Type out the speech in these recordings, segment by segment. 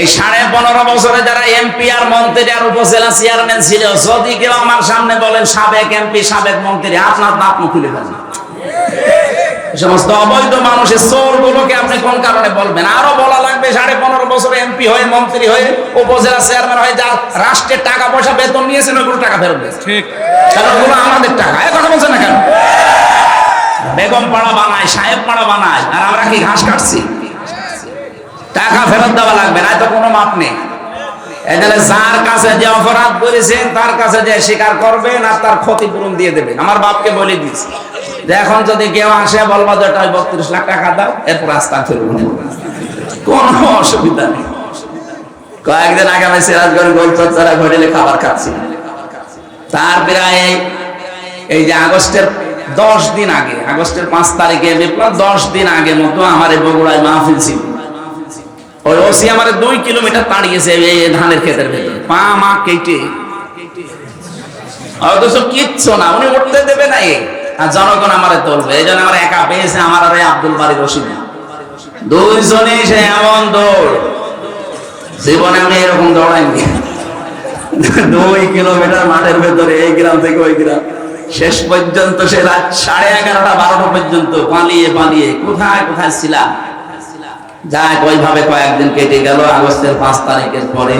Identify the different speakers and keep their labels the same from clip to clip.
Speaker 1: এই সাড়ে পনেরো বছরে যারা এমপি আর মন্ত্রী আর উপজেলা চেয়ারম্যান ছিল যদি কেউ আমার সামনে বলেন সাবেক এমপি সাবেক মন্ত্রী আপনার দাঁত মুখ খুলে ফেলেন সমস্ত অবৈধ মানুষের চোর গুলোকে আপনি কোন কারণে বলবেন? আরও বলা লাগবে সাড়ে পনেরো বছর এমপি হয়ে মন্ত্রী হয়ে উপজেলা চেয়ারম্যান হয়ে যা রাষ্ট্রের টাকা পয়সা বেতন নিয়েছেন ওগুলো টাকা ফেরত দিয়েছে কারণ ওগুলো আমাদের টাকা। এ কথা বলছেন না কেন? বেগম পাড়া বানায়, সাহেব পাড়া বানায়, আর আমরা কি ঘাস কাটছি? টাকা ফেরত দেওয়া লাগবে না তো কোনো মাপ নেই। যার কাছে যে অপরাধ করেছেন, তার কাছে যে স্বীকার করবেন, আর তার ক্ষতিপূরণ দিয়ে দেবেন। আমার বাপকে বলে দিয়েছি, যে এখন যদি কেউ আসে, বলব যে বত্রিশ লাখ টাকা দাও, এরপর কোনো অসুবিধা নেই। কয়েকদিন আগে আমি সিরাজগঞ্জ হোটেলে খাবার খাচ্ছি। তার প্রায় এই যে আগস্টের দশ দিন আগে, আগস্টের পাঁচ তারিখে বিপ্লব দশ দিন আগে মতো আমার বগুড়ায় মাহফিল ছিল। ওই ওসি আমার দুই কিলোমিটার তাড়িয়েছে এই ধানের ক্ষেতের ভেতরে। পা, মা কেটে। অথচ কিচ্ছু না, উনি উঠতে দেবে আর জনগণ আমারে তুলবে, এই জন্য আমার একা পেয়েছে আমার আর আব্দুল বাড়ি রশিদ দুইজনে সে এমন দৌড়। জীবনে আমি এরকম দৌড়াইনি। দুই কিলোমিটার মাঠের ভেতরে, এই গ্রাম থেকে ওই গ্রাম। শেষ পর্যন্ত সে রাত সাড়ে এগারোটা বারোটা পর্যন্ত পালিয়ে পালিয়ে কোথায় কোথায় ছিলাম যাক, ওইভাবে কয়েকদিন কেটে গেল। আগস্টের পাঁচ তারিখের পরে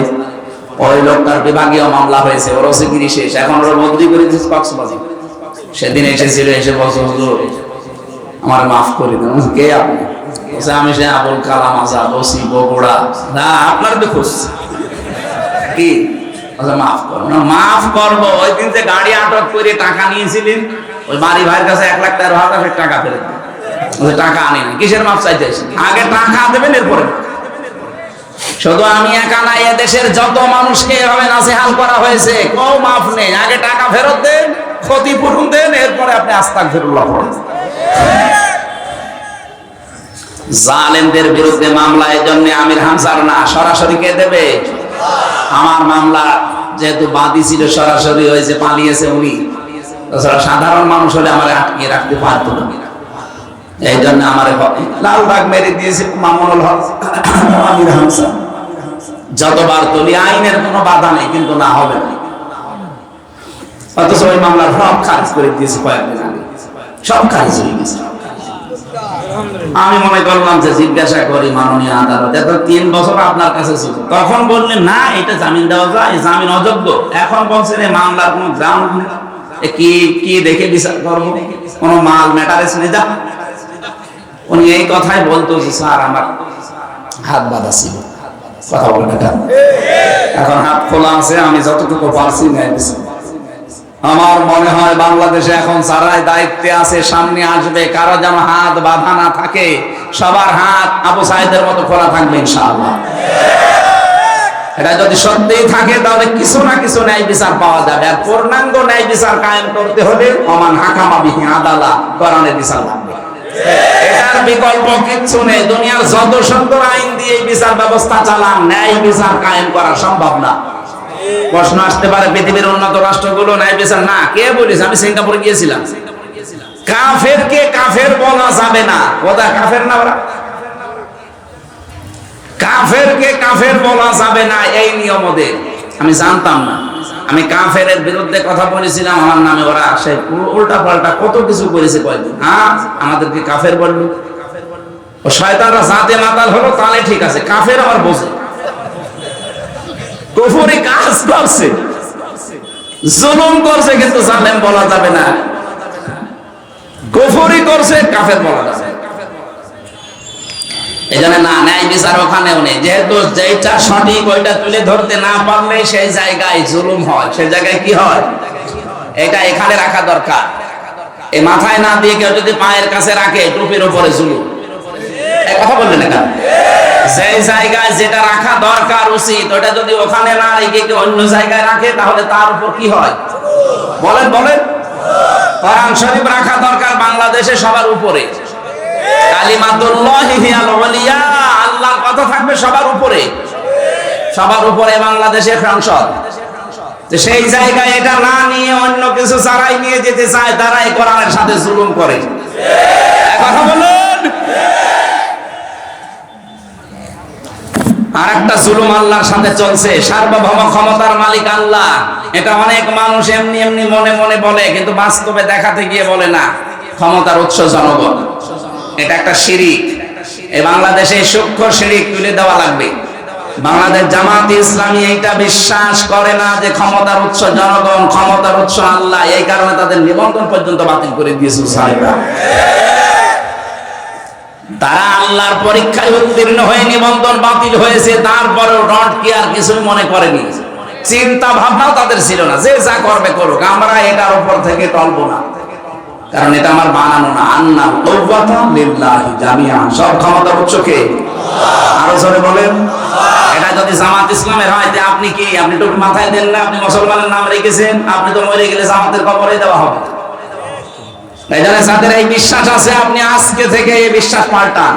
Speaker 1: ওই লোকটার বিভাগীয় মামলা হয়েছে। ওর ওসিগিরি শেষ। এখন ওরা বদলি করে দিচ্ছে কক্সবাজার। সেদিন এসেছিল, এসে বলছে, হুজুর, আমার মাফ করে দিন কে আপনি? আমি সে আবুল কালাম আজাদ, ওসি, বগুড়া। না, আপনার খুঁজছি কি? বলছে, মাফ মাফ করব। ওই দিন যে গাড়ি আটক করে টাকা নিয়েছিলেন ওই বাড়ি ভাইয়ের কাছে এক লাখ তেরো হাজার টাকা ফেরত। টাকা আনি না কিসের মাপ চাইতে আগে টাকা দেবেন এরপরে। শুধু আমি একা না এ দেশের যত মানুষকে এভাবে নাসিহাল করা হয়েছে কেউ মাফ নেই। আগে টাকা ফেরত দেন ক্ষতিপূরণ দেন এরপরে আপনি আস্তাক ফেরুল্লাহ জালেমদের বিরুদ্ধে মামলা এই জন্য আমির হামসার না সরাসরি কে দেবে? আমার মামলা যেহেতু বাদী ছিল, সরাসরি হয়েছে পালিয়েছে উনি। তাছাড়া সাধারণ মানুষ হলে আমার আটকে রাখতে পারতো না। এই জন্য আমার লাল বাগ মেরে দিয়েছে মামুনুল হক যতবার তুলি আইনের কোনো বাধা নেই, কিন্তু না হবে না। অথচ ওই মামলার সব খারিজ করে দিয়েছে কয়েকদিন আগে। সব খারিজ হয়ে গেছে। আমি মনে করলাম যে জিজ্ঞাসা করি মাননীয় আদালত, এত তিন বছর আপনার কাছে ছিল। তখন বললেন, না, এটা জামিন দেওয়া যায়, জামিন অযোগ্য। এখন বলছেন এই মামলার কোনো গ্রাউন্ড কি কি দেখে বিচার করব? কোনো মাল ম্যাটারেস নেই যা। উনি এই কথাই বলতো যে, স্যার, আমার হাত বাঁধা ছিল। কথা এটা এখন হাত খোলা আছে, আমি যতটুকু পারছি ন্যায় বিচার আমার মনে হয় বাংলাদেশে এখন যারাই দায়িত্বে আছে, সামনে আসবে, কারও যেন হাত বাঁধা না থাকে, সবার হাত আবু সাইদের মতো খোলা থাকবে ইনশাআল্লাহ। এটা যদি সত্যিই থাকে, তাহলে কিছু না কিছু ন্যায় বিচার পাওয়া যাবে। আর পূর্ণাঙ্গ ন্যায় বিচার কায়েম করতে হলে অমান হাকামা বিহি আদালা বিচার লাগবে। এটার বিকল্প কিচ্ছু নেই। দুনিয়ার যত সুন্দর আইন দিয়ে বিচার ব্যবস্থা চালান, ন্যায় বিচার কায়েম করা সম্ভব না। প্রশ্ন আসতে পারে, পৃথিবীর উন্নত রাষ্ট্রগুলো ন্যায় বিচার না, কে বলিস আমি সিঙ্গাপুরে গিয়েছিলাম। কাফের কে কাফের বলা যাবে না। ওটা কাফের না ওরা? কাফের কে কাফের বলা যাবে না, এই নিয়ম ওদের। আমি জানতাম না। আমি কাফের বিরুদ্ধে কথা বলেছিলাম, আমার নামে ওরা সে উল্টা পাল্টা কত কিছু করেছে কয়েকদিন। হ্যাঁ আমাদেরকে কাফের বলল ও শয়তানরা জাতে মাতাল হলো, তাহলে ঠিক আছে, কাফের আবার বোঝে। কুফুরি কাজ করছে। জুলুম করছে কিন্তু জালেম বলা যাবে না। কুফুরি করছে, কাফের বলা যাবে না। ন্যায় বিচার ওখানেও নেই। যেহেতু যেটা সঠিক, ওইটা তুলে ধরতে না পারলে সেই জায়গায় জুলুম হয়। সেই জায়গায় কি হয়? এটা এখানে রাখা দরকার। এই মাথায় না দিয়ে কেউ যদি পায়ের কাছে রাখে, টুপির উপরে জুলুম। কথা বললেন জায়গায় যেটা রাখা দরকার উচিত, ওটা যদি ওখানে না রেখে কেউ অন্য জায়গায় রাখে, তাহলে তার উপর কি হয়? বলেন বলেন। কোরআন শরীফ রাখা দরকার বাংলাদেশে সবার উপরে। আল্লাহর কথা থাকবে সবার উপরে। সবার উপরে বাংলাদেশের সংসদ। সেই জায়গায় এটা না নিয়ে অন্য কিছু যারাই নিয়ে যেতে চায় তারা তারাই কোরআনের সাথে জুলুম করে। কথা বলুন। আর একটা জুলুম আল্লাহর সাথে চলছে। সার্বভৌম ক্ষমতার মালিক আল্লাহ। এটা অনেক মানুষ এমনি এমনি মনে মনে বলে, কিন্তু বাস্তবে দেখাতে গিয়ে বলে না। ক্ষমতার উৎস জনগণ। এটা একটা শিরিক। এই বাংলাদেশে সূক্ষ্ম শিরিক তুলে দেওয়া লাগবে। বাংলাদেশ জামাত ইসলামী এইটা বিশ্বাস করে না যে ক্ষমতার উৎস জনগণ, ক্ষমতার উৎস আল্লাহ। এই কারণে তাদের নিবন্ধন পর্যন্ত বাতিল করে দিয়েছে সাহেবরা। তারা আল্লাহর পরীক্ষায় উত্তীর্ণ হয়ে নিবন্ধন বাতিল হয়েছে, তারপরেও ডট কি আর কিছুই মনে করেনি। চিন্তা ভাবনাও তাদের ছিল না, যে যা করবে করুক, আমরা এটার উপর থেকে টলবো না। কারণ এটা আমার বানানো না। আন্না কৌবাতা লিল্লাহি জামিআ সব ক্ষমতার উৎস কে? আরও জোরে বলেন। এটা যদি জামাত ইসলামের হয় যে আপনি কি? আপনি টুপি মাথায় দেন না, আপনি মুসলমানের নাম রেখেছেন, আপনি তো মরে গেলে জামাতের কবরে দেওয়া হবে। এই বিশ্বাস আছে, আপনি আজকে থেকে বিশ্বাস পাল্টান।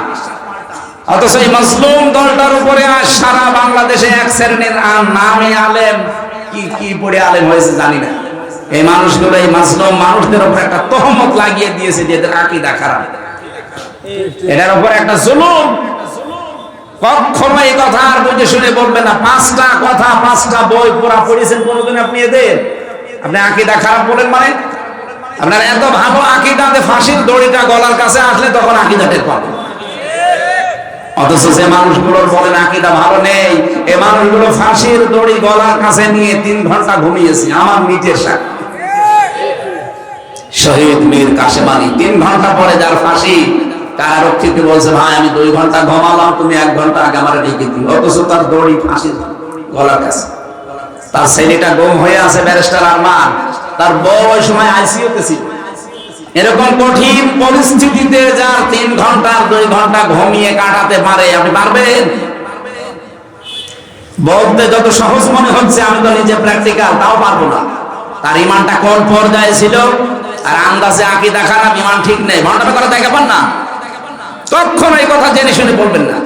Speaker 1: অথচ এই দলটার উপরে সারা বাংলাদেশে এক শ্রেণির আলেম হয়েছে এই মানুষগুলো, এই মাজলুম মানুষদের উপর একটা তহমত লাগিয়ে দিয়েছে যে এদের আকিদা খারাপ। এটার উপর একটা জুলুম। কখনো এই কথা আর বুঝে শুনে বলবেন না, পাঁচটা কথা, পাঁচটা বই পড়া পড়েছেন কোনোদিন আপনি এদের? আপনি আকিদা খারাপ বলেন মানে? আপনার এত ভালো আকিদাতে ফাঁসির দড়িটা গলার কাছে আসলে তখন আকিদা টের পাবেন অথচ যে মানুষগুলোর বলেন আকিদা ভালো নেই, এ মানুষগুলো ফাঁসির দড়ি গলার কাছে নিয়ে তিন ঘণ্টা ঘুমিয়েছে, আমার নিজের সাথে। শহীদ মীর কাশেমানি তিন ঘণ্টা পরে যার ফাঁসি কারারক্ষীকে বলছে, ভাই, আমি দুই ঘণ্টা ঘুমালাম, তুমি এক ঘণ্টা আগে আমার ডেকে দিও। অথচ তার দড়ি ফাঁসি গলার কাছে। তার ছেলেটা গম হয়ে আছে ব্যারিস্টার আরমান। তার বউ ওই সময় আইসিইউতে ছিল। এরকম কঠিন পরিস্থিতিতে যার তিন ঘণ্টা, দুই ঘণ্টা ঘুমিয়ে কাটাতে পারে, আপনি পারবেন? বলতে যত সহজ মনে হচ্ছে, আমি তো নিজে প্র্যাকটিক্যাল তাও পারব না। তার ইমানটা কোন পর্যায়ে ছিল? আর আন্দাজে আকিদা খারাপ, ইমান ঠিক নেই। ভণ্ডামি করা দেখাবেন না? কখনো এই কথা জেনে শুনে বলবেন না।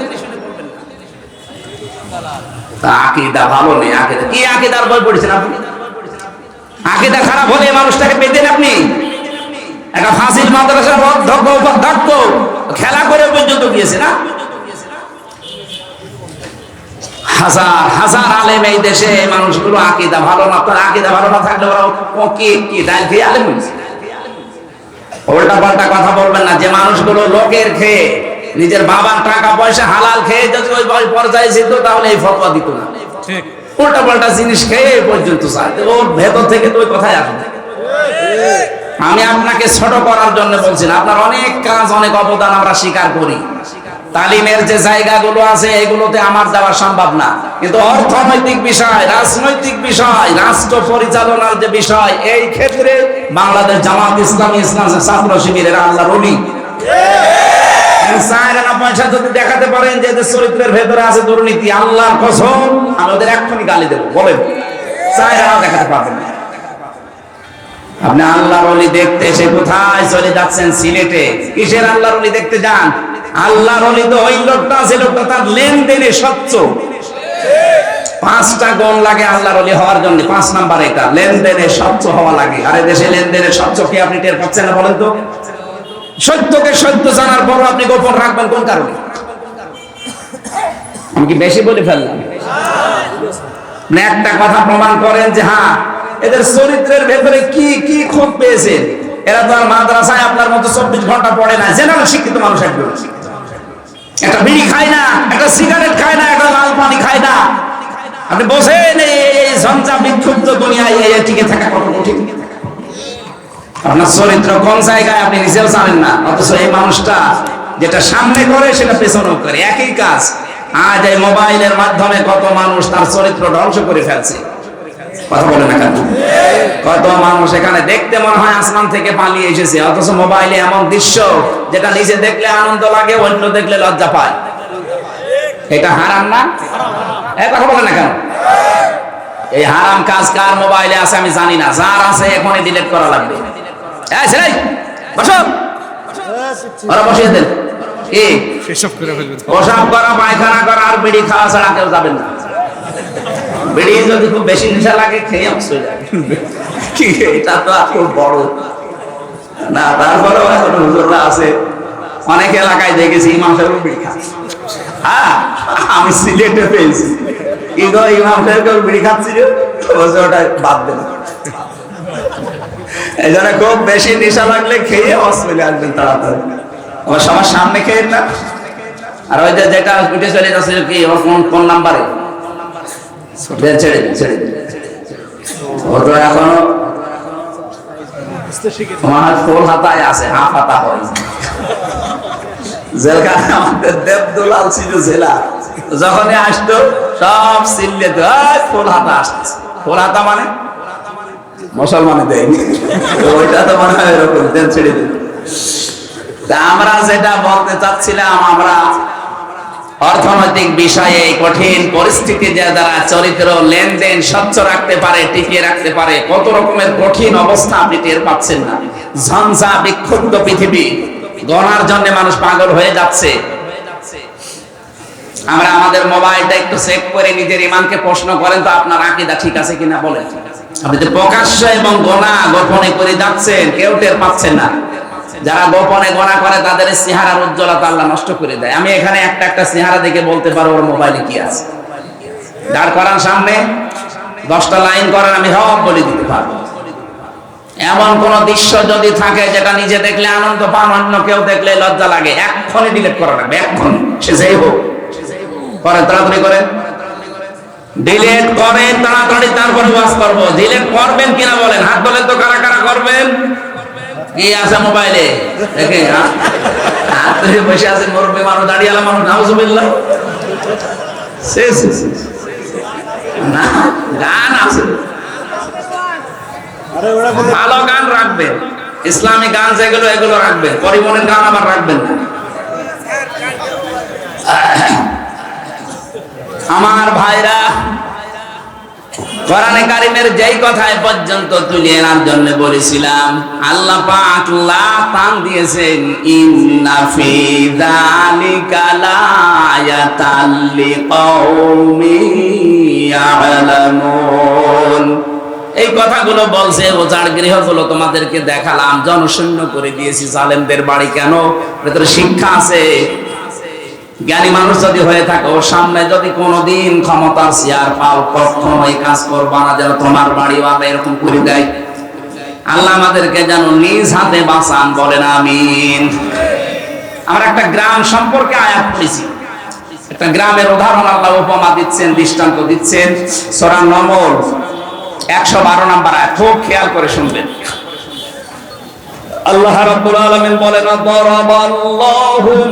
Speaker 1: আকিদা ভালো নেই, আকিদা কি আকিদার বই পড়েছেন আপনি? আকিদা খারাপ হলে মানুষটাকে পেতেন আপনি? একটা ফাঁসির মাদ্রাসার অধ্যক্ষ, উপাধ্যক্ষ, খেলা করে পর্যন্ত গিয়েছে না? হাজার হাজার আলেম এই দেশে মানুষগুলো আকিদা ভালো না তার আকিদা ভালো না থাকলে ওরা কি কি ডাল খেয়ে আলেম উল্টা পাল্টা কথা বলবেন না, যে মানুষগুলো লোকের খেয়ে নিজের বাবার টাকা পয়সা হালাল খেয়ে যদি ওই পর্যায়ে যেত তাহলে এই ফতোয়া দিত না। উল্টা পাল্টা জিনিস খেয়ে এই পর্যন্ত চায় ওর ভেতর থেকে তো ওই কথাই আসবে আমি আপনাকে ছোট করার জন্য বলছি না আপনার অনেক কাজ অনেক অবদান আমরা স্বীকার করি। তালিমের যে জায়গাগুলো আছে এগুলোতে আমার যাওয়া সম্ভব না। কিন্তু অর্থনৈতিক বিষয় রাজনৈতিক বিষয় রাষ্ট্র পরিচালনার যে বিষয় এই ক্ষেত্রে বাংলাদেশ জামাত ইসলামী ইসলাম ছাত্র শিবিরের আল্লাহ রলি দেখাতে পারেন যে চরিত্রের ভেতরে আছে দুর্নীতি, আল্লাহর কসম, আমি ওদের এক্ষুনি গালি বলেন। দেখাতে পারবেন আপনি আল্লাহর অলি দেখতে কোথায় চলে যাচ্ছেন সিলেটে? কিসের আল্লাহর অলি দেখতে যান? আল্লাহর অলি তো ওই লোকটা আছে, লোকটা তার লেনদেনে স্বচ্ছ। পাঁচটা গুণ লাগে আল্লাহর অলি হওয়ার জন্য, পাঁচ নাম্বার এটা। লেনদেনে স্বচ্ছ হওয়া লাগে। আর দেশে লেনদেনে স্বচ্ছ কি আপনি টের পাচ্ছেন না বলেন তো? সত্যকে সত্য জানার পর আপনি গোপন রাখবেন কোন কারণে? আমি কি বেশি বলে ফেললাম? একটা কথা প্রমাণ করেন যে হ্যাঁ এদের চরিত্রের ভেতরে কি কি খুব পেয়েছেন এরা তো আর মাদ্রাসায় আপনার মতো চব্বিশ ঘণ্টা পড়ে না, জেনারেল শিক্ষিত মানুষ একজন। একটা বিড়ি খায় না, একটা সিগারেট খায় না, একটা লাল পানি খায় না। আপনি বসেন এই ঝঞ্ঝা বিক্ষুব্ধ দুনিয়ায় টিকে থাকা কত কঠিন আপনার চরিত্র কোন জায়গায় আপনি নিজেও জানেন না? অথচ এই মানুষটা যেটা সামনে করে, সেটা পেছনেও করে। একই কাজ। আজ এই মোবাইলের মাধ্যমে কত মানুষ তার চরিত্র ধ্বংস করে ফেলছে। কথা বলে না কত মানুষ এখানে দেখতে মনে হয় আসমান থেকে পালিয়ে এসেছে। অথচ মোবাইলে এমন দৃশ্য যেটা নিজে দেখলে আনন্দ লাগে, অন্য দেখলে লজ্জা পায়। এটা হারাম না? কথা বলে না কেন? এই হারাম কাজ কার মোবাইলে আছে আমি জানি না। যার আছে এখনই ডিলেট করা লাগবে। এই ছেলে বসো। ওরা বসিয়ে দেন। কি?
Speaker 2: সেসব করে ফেলবে
Speaker 1: প্রসাব করা পায়খানা করা আর বিড়ি খাওয়া ছাড়া কেউ যাবেন না। বিড়ি যদি খুব বেশি নেশা লাগে খেয়ে অবশ্যই কি? এটা তো খুব বড়। না তারপরেও এখন হুজুররা আছে। অনেক এলাকায় দেখেছি ইমাম সাহেব বিড়ি খায় হ্যাঁ আমি সিলেটে পেয়েছি। কি গো ইমাম সাহেব কেউ বিড়ি খাচ্ছিল ওটা বাদ দেন। এই জন্য খুব বেশি নেশা লাগলে খেয়ে হসপিটালে আসবেন তাড়াতাড়ি। আমার সবার সামনে খেয়ে না। আর ওই যে যেটা উঠে চলে যাচ্ছে কি ওর কোন নাম্বারে ছেড়ে দিন ছেড়ে দিন। এখনও তোমার ফুল হাতায় আছে হাফ হাতা হয়। জেলখানে আমাদের দেবদুলাল ছিল জেলা। যখনই আসতো সব সিললে তো "এই, ফুল হাতা আসছে ফুল হাতা মানে? মুসলমানে দেয়নি। ওইটা তো মনে হয় এরকম ছেড়ে দিন। তা আমরা যেটা বলতে চাচ্ছিলাম, আমরা অর্থনৈতিক বিষয়ে কঠিন পরিস্থিতি যে দ্বারা চরিত্র, লেনদেন স্বচ্ছ রাখতে পারে, টিকিয়ে রাখতে পারে, কত রকমের কঠিন অবস্থা আপনি টের পাচ্ছেন না। ঝঞ্ঝা বিক্ষুব্ধ পৃথিবী। গণার জন্য মানুষ পাগল হয়ে যাচ্ছে। আমরা আমাদের মোবাইলটা একটু চেক করে নিজের ইমানকে প্রশ্ন করেন, তো আপনার আকিদা ঠিক আছে কিনা বলেন? আপনি যে প্রকাশ্য এবং গোনা গোপনে করে যাচ্ছেন, কেউ টের পাচ্ছেন না। যারা গোপনে গোনা করে, তাদের চেহারার উজ্জ্বলতা আল্লাহ নষ্ট করে দেয়। আমি এখানে একটা একটা চেহারা দেখে বলতে পারব ওর মোবাইলে কি আছে। দাঁড় করান সামনে। দশটা লাইন করেন, আমি সব বলে দিতে পারব। এমন কোন দৃশ্য যদি থাকে যেটা নিজে দেখলে আনন্দ পান, অন্য কেউ দেখলে লজ্জা লাগে, এক্ষণে ডিলেট করা লাগবে, এক্ষণ। সে যেই হোক। করেন তাড়াতাড়ি করেন। ডিলিট করেন তাড়াতাড়ি তারপরে ওয়াজ করব। ডিলিট করবেন কিনা বলেন? হাত তোলেন তো কারা কারা করবেন? কি আছে মোবাইলে? হ্যাঁ? হাত বসে আছে মুরব্বী মানুষ দাঁড়িয়ে আলা মানুষ নাউজুবিল্লাহ। শেষ না গান আছে। ভালো গান রাখবেন। ইসলামী গান যেগুলো এগুলো রাখবেন। পরিবহনের গান আবার রাখবেন না। আমার ভাইরা, কোরআনে কারিমের যেই কথায় পর্যন্ত তুলে আনার জন্য বলেছিলাম, আল্লাহ পাক লা তান দিয়েছেন, ইন্না ফি যালিকা লায়াতাল লিকাউমিন ইয়ালামুন। এই কথাগুলো বলছে, ওজার গৃহগুলো তোমাদেরকে দেখালাম, জনশূন্য করে দিয়েছি, জালেমদের বাড়ি কেন? ভেতরে শিক্ষা আছে জ্ঞানী মানুষ যদি হয়ে থাকে সামনে যদি কোনোদিন ক্ষমতার চেয়ার পাও কখনো এই কাজ করবা না, যেন তোমার বাড়ি বাবা এরকম করে দেয়। আল্লাহ আমাদেরকে যেন নিজ হাতে বাঁচান বলেন, আমিন। আমরা একটা গ্রাম সম্পর্কে আয়াত পড়েছি। একটা গ্রামের উদাহরণ আল্লাহ উপমা দিচ্ছেন, দৃষ্টান্ত দিচ্ছেন। সোরা নমল একশো বারো নাম্বার আয়াত, খুব খেয়াল করে শুনবেন। আল্লাহ রাব্বুল আলামিন বলেন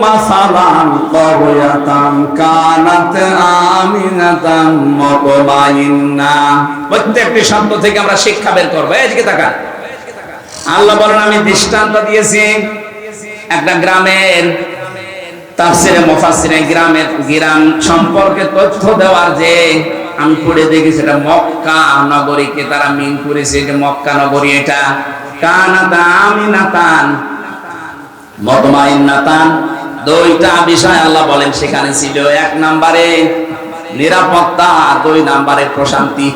Speaker 1: মাসালান ক্বরিয়াতান কানাত আমিনাতান মুতমাইন্না। প্রত্যেকটি শব্দ থেকে আমরা শিক্ষা বের করব। এই দিকে তাকান। আল্লাহ বলেন, আমি দৃষ্টান্ত দিয়েছি একটা গ্রামের তাফসিরে মুফাসসিরে গ্রামের গ্রাম সম্পর্কে তথ্য দেওয়ার যে আমি পড়ে দেখি সেটা মক্কা নগরীকে তারা মিন করেছে। যে মক্কা নগরী এটা দুইটা বিষয় আল্লাহ বলেন সেখানে ছিল। এক নম্বরে নিরাপত্তা, দুই নম্বরে প্রশান্তি।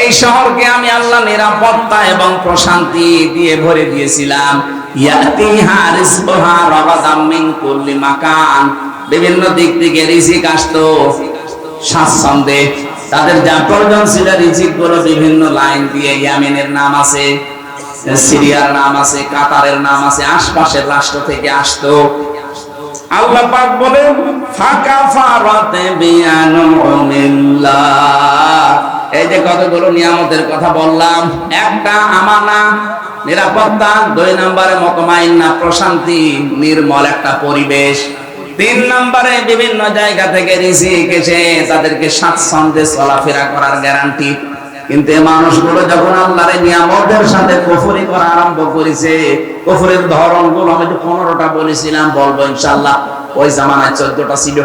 Speaker 1: এই শহরকে আমি আল্লাহ নিরাপত্তা এবং প্রশান্তি দিয়ে ভরে দিয়েছিলাম। বিভিন্ন দিক থেকে তাদের যা প্রয়োজন ছিল রিজিকগুলো বিভিন্ন লাইন দিয়ে ইয়ামেনের নাম আছে। সিরিয়ার নাম আছে, কাতারের নাম আছে, আশপাশের রাষ্ট্র থেকে আসতো। আল্লাহ পাক বলেন, ফাঁকা ফারাতে বিয়ানুমিল্লাহ এই যে কতগুলো নিয়ামতের কথা বললাম, একটা আমানা, নিরাপত্তা, দুই নম্বরে মতমাইন্না প্রশান্তি, নির্মল একটা পরিবেশ। তিন নম্বরে বিভিন্ন জায়গা থেকে রিজিক এসে তাদেরকে স্বাচ্ছন্দ্যে চলাফেরা করার গ্যারান্টি কিন্তু এই মানুষগুলো যখন আল্লাহর নিয়ামতের সাথে কুফরি করা আরম্ভ করেছে, কুফরের ধরনগুলো আমি তো পনেরোটা বলেছিলাম, বলব ইনশাল্লাহ ওই জামানায় চোদ্দটা ছিল।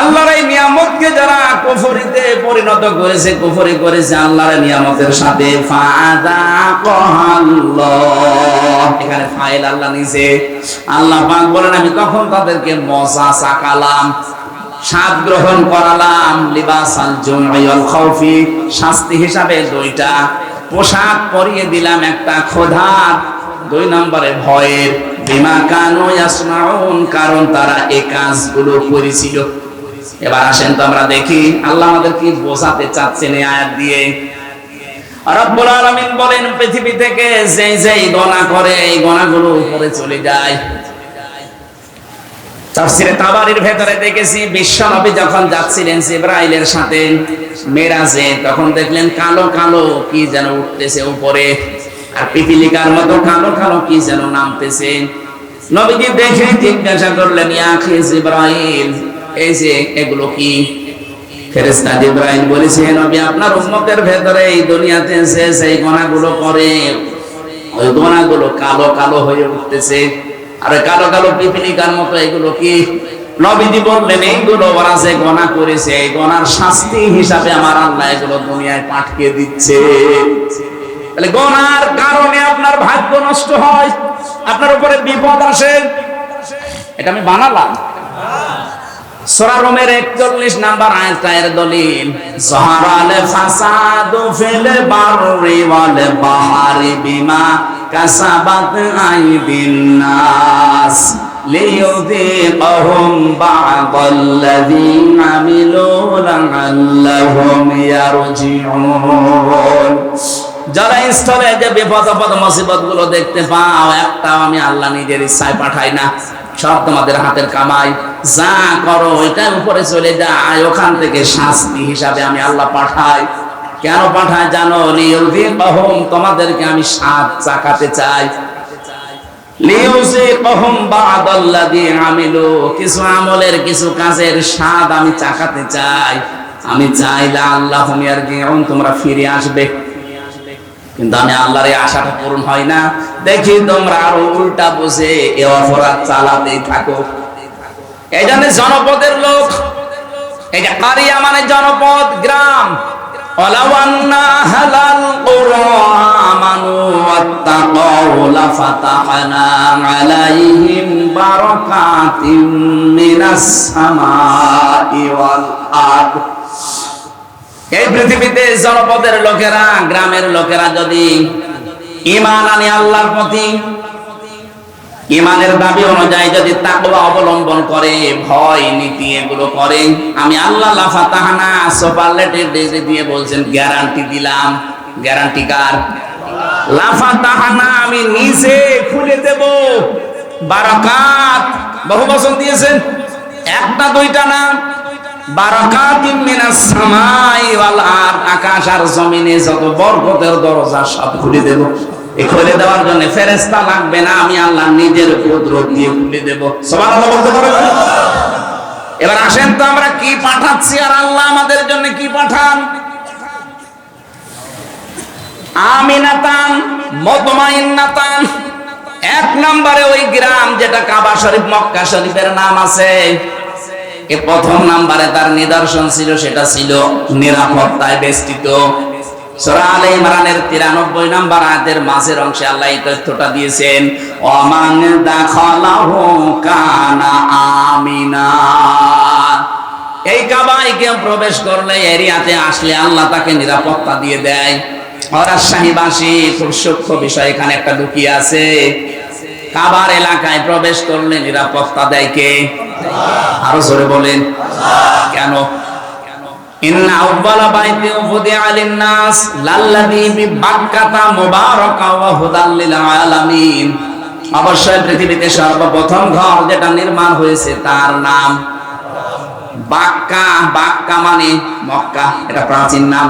Speaker 1: আল্লাহর নিয়ামতকে যারা কুফরিতে পরিণত করেছে, কুফরি করেছে আল্লাহর নিয়ামতের সাথে। আল্লাহ আল্লাহ পাক বলেন, আমি তখন তাদেরকে মজা চাকালাম স্বাদ গ্রহণ করালাম লিবাসাল খাউফি। শাস্তি হিসাবে দুইটা পোশাক পরিয়ে দিলাম একটা ক্ষুধার দুই নম্বরে ভয়ের, বিমা কানু ইয়াসমাউন, কারণ তারা এই কাজগুলো করেছিল। এবার আসেন তো আমরা দেখি, আল্লাহ আমাদের কি বোঝাতে চাচ্ছেন এই আয়াত দিয়ে? রব্বুল আলামিন বলেন, পৃথিবী থেকে যেই যেই গণা করে, এই গণাগুলো উপরে চলে যায়। তাফসিরে তাবারির ভেতরে দেখেছি, বিশ্বনবী যখন যাচ্ছিলেন জিব্রাইলের সাথে মেরাজে, তখন দেখলেন কালো কালো কি যেন উঠতেছে উপরে। আর পিপিলিকার মতো কালো কালো কি যেন নামতেছে। নবীজি দেখে জিজ্ঞাসা করলেন, ইয়া আখি জিব্রাইল, এই যে এগুলো কি? ফেরেশতা জিব্রাইল বলেছে নবী, আপনার উম্মতের ভেতরে এই দুনিয়াতে যে সেই গোনাগুলো করে, ওই গোনাগুলো কালো কালো হয়ে উঠতেছে। আর কালো কালো পিপিলিকার মতো এগুলো কি? নবীজি বললেন, এইগুলো ওরা যে গণা করেছে, এই গণার শাস্তি হিসাবে আমার আল্লাহ এগুলো দুনিয়ায় পাঠিয়ে দিচ্ছে। তাহলে গণার কারণে আপনার ভাগ্য নষ্ট হয়, আপনার উপরে বিপদ আসে। এটা আমি বানালাম। সূরা রোমের 41 নাম্বার আয়াতটা দলিল যাহারাল ফাসাদু ফিল বাররি ওয়াল বাহরি বিমা কাসাবাত আইদিন নাস লিয়ুযিকাহুম বা'দাল্লাযী আমিলু লা'আল্লাহুম ইয়ারজিউন। যারা স্থলে যে বিপদ আপদ মুসিবতগুলো দেখতে পাও, একটাও আমি আল্লাহ নিজের ইচ্ছায় পাঠাই না। সব তোমাদের হাতের কামাই। যা করো, ওইটার উপরে চলে যায়। ওখান থেকে শাস্তি হিসাবে আমি আল্লাহ পাঠাই। কেন পাঠায় জানো? লিউযিকাহুম, তোমাদেরকে আমি সাত চাকাতে চাই। কিছু আমলের কিছু স্বাদ চাকাতে চাই। আমি তোমরা ফিরে আসবে। আশাটা হয় না। দেখি তোমরা আরও উল্টা বসে এ অপরাধ চালাতেই থাকো। এই জন্য জনপদের লোক, এই যে কারিয়া মানে জনপদ, গ্রাম। ولو أنا أهل القرى آمنوا واتقوا لفتحنا عليهم بركات من السماء والأرض এই পৃথিবীতে জনপদের লোকেরা গ্রামের লোকেরা যদি ইমান আনে আল্লাহর প্রতি ইমানের দাবি অনুযায়ী যদি তাকওয়া অবলম্বন করে, ভয় নীতি এগুলো করে, আমি আল্লাহ লাফা তাহানা সুপারলেটেড ডিগ্রি দিয়ে বলছেন, গ্যারান্টি দিলাম। গ্যারান্টি কার? লাফা তাহানা আমি নিজে খুলে দেব। বারাকাত। বহু বছর দিয়েছেন। একটা, দুইটা না? বারাকাতিন মিনাস সামাই ওয়াল আরদ। আকাশ আর জমিনে যত বরকতের দরজা সব খুলে দেব। খুলে দেওয়ার জন্য ফেরেশতা লাগবে না, আমি আল্লাহ নিজের কুদরত দিয়ে খুলে দেব। এবার আসেন তো আমরা কি পাঠাচ্ছি আর আল্লাহ আমাদের জন্য কি পাঠান? এক নম্বরে ওই গ্রাম যেটা কাবা শরীফ, মক্কা শরীফের নাম আছে। এ প্রথম নাম্বারে তার নিদর্শন ছিল, সেটা ছিল নিরাপত্তায় বেষ্টিত। সূরা আলে ইমরানের 93 নাম্বার আয়াতের মাঝের অংশে আল্লাহ এই তথ্যটা দিয়েছেন, ওমান দাখালাহু কানা আমিনা। এই কাবায় কেউ প্রবেশ করলে এরিয়াতে আসলে আল্লাহ তাকে নিরাপত্তা দিয়ে দেয়। খুব সূক্ষ্ম বিষয়, এখানে একটা লুকিয়ে আছে। কাবার এলাকায় প্রবেশ করলে নিরাপত্তা দেয় কে? আরও জোরে বলেন। কেন? অবশ্যই পৃথিবীতে সর্বপ্রথম ঘর যেটা নির্মাণ হয়েছে তার নাম বাক্কা। বাক্কা মানে মক্কা, এটা প্রাচীন নাম।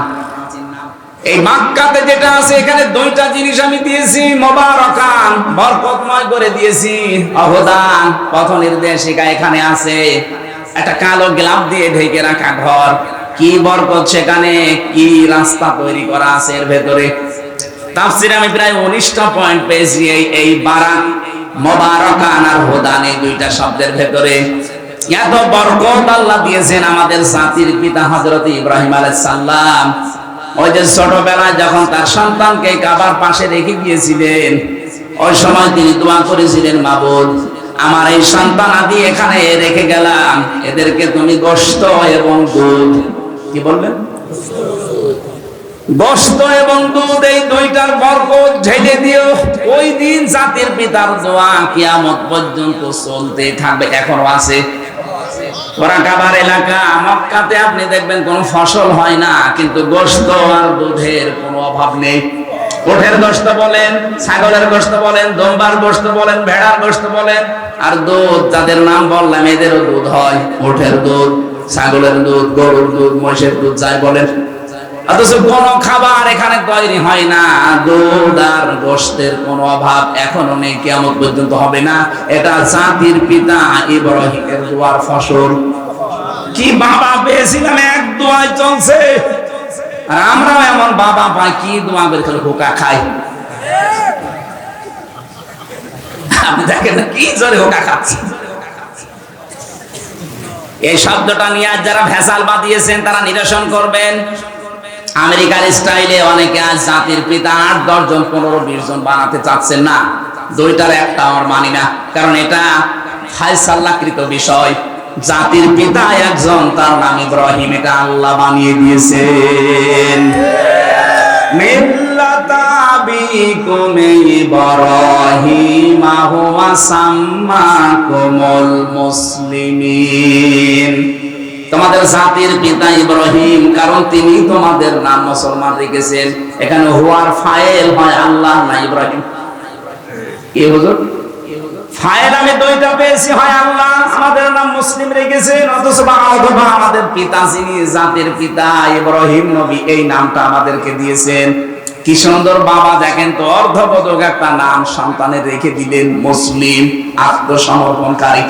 Speaker 1: এই মাক্কাতে যেটা আছে, এখানে দুইটা জিনিস আমি দিয়েছি, মোবারকান, বরকতময় করে দিয়েছি, অবদান, পথ নির্দেশিকা এখানে আছে। একটা কালো গ্লাভ দিয়ে ঢেকে রাখা ঘর। কি বরকত সেখানে? কি রাস্তা তৈরি করা আছে এর ভেতরে? তাফসিরে আমি প্রায় উনিশটা পয়েন্ট পেয়েছি এই এই বারাক মোবারকান আর হোদান এই দুইটা শব্দের ভেতরে। এত বরকত আল্লাহ দিয়েছেন আমাদের জাতির পিতা হযরত ইব্রাহিম আলাইহিস সালাম। ওই যে ছোটবেলায় যখন তার সন্তানকে কাবার পাশে রেখে গিয়েছিলেন, ওই সময় তিনি দোয়া করেছিলেন, মাবুদ, আমার এই সন্তান আদি এখানে রেখে গেলাম। এদেরকে তুমি গোস্ত এবং দুধ কি গোস্ত এবং দুধ এই দুইটার বরকত ঢেলে দিও। ওই দিন জাতির পিতার কিয়ামত পর্যন্ত চলতে থাকবে, এখনও আছে। আপনি দেখবেন কোনো ফসল হয় না, কিন্তু গোস্ত আর দুধের কোনো অভাব নেই। ওঠের গোস্ত বলেন, ছাগলের গোস্ত বলেন, দম্বার গোস্ত বলেন, ভেড়ার গোস্ত বলেন, আর দুধ, যাদের নাম বললাম এদেরও দুধ হয় ওঠের দুধ। ছাগলের দুধ, গরুর দুধ, মহিষের দুধ, যাই বলেন। অথচ কোন খাবার এখানে তৈরি হয় না। দুধ আর গোস্তের কোনো অভাব এখনও নেই কেমন পর্যন্ত হবে না। এটা জাতির পিতা ইব্রাহিমের দোয়ার ফসল। কি বাবা, পেয়েছিলাম এক দোয়ায় চলছে। আর আমরাও এমন বাবা পাই, কি দোয়া বের করে হোকা খাই? আপনি দেখেন কি জোরে হোকা খাচ্ছে। এই শব্দটা নিয়ে যারা ভেসাল বাদিয়েছেন তারা নিরসন করবেন। আমেরিকার স্টাইলে অনেকে আজ জাতির পিতা আট, দশ জন, পনেরো, বিশ জন বানাতে চাচ্ছেন না। দুইটার একটা আমার মানি না, কারণ এটা ফাইসাল্লাকৃত বিষয়। জাতির পিতা একজন, তার নাম ইব্রাহিম, এটা আল্লাহ বানিয়ে দিয়েছেন। তোমাদের জাতির পিতা ইব্রাহিম, কারণ তিনি তোমাদের নাম মুসলমান রেখেছেন। এখানে হুয়ার ফাইল হয় আল্লাহ না ইব্রাহিম। হুজুর? আমি পেয়েছি, হয় আল্লাহ আমাদের নাম মুসলিম রেখেছেন, অথচ আমাদের পিতা, যিনি জাতির পিতা ইব্রাহিম নবী, এই নামটা আমাদেরকে দিয়েছেন। কি সুন্দর বাবা দেখেন তো অর্ধপদক একটা নাম সন্তানের রেখে দিলেন মুসলিম আত্মসমর্পণকারী।